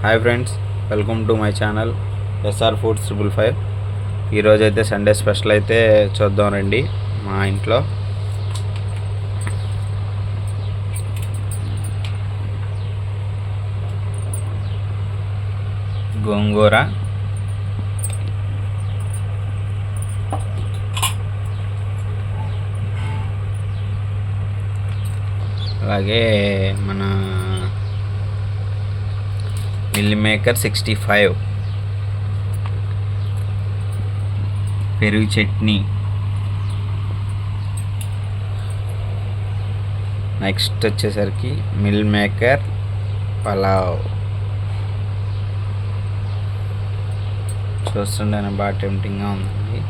Hi friends welcome to my channel SR foods triple five ఈరోజు అయితే Sunday special అయితే చూద్దాం రండి మా ఇంట్లో. గోంగూర. అలాగే మన మిల్ మేకర్ సిక్స్టీ ఫైవ్. పెరుగు చట్నీ. నెక్స్ట్ వచ్చేసరికి మిల్ మేకర్ పలావ్. చూస్తుండే బాగా టెంప్టింగ్గా ఉందండి.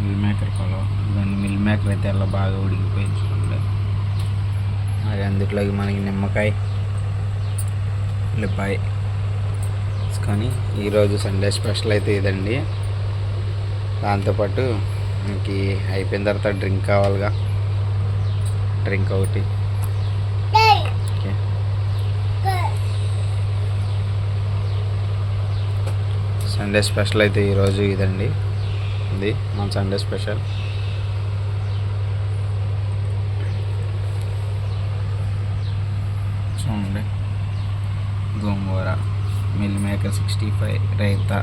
Meal maker pulao. దాన్ని అయితే అలా బాగా ఉడికిపోయింది మరి అందులోకి మనకి నిమ్మకాయ ఉల్లిపాయ. కానీ ఈరోజు సండే స్పెషల్ అయితే ఇదండి. దాంతోపాటు మనకి అయిపోయిన తర్వాత డ్రింక్ కావాలిగా. డ్రింక్ ఒకటి. ఓకే. సండే స్పెషల్ అయితే ఈరోజు ఇదండి. ఇది మన సండే స్పెషల్. చూడండి గోంగూర meal maker sixty five raita.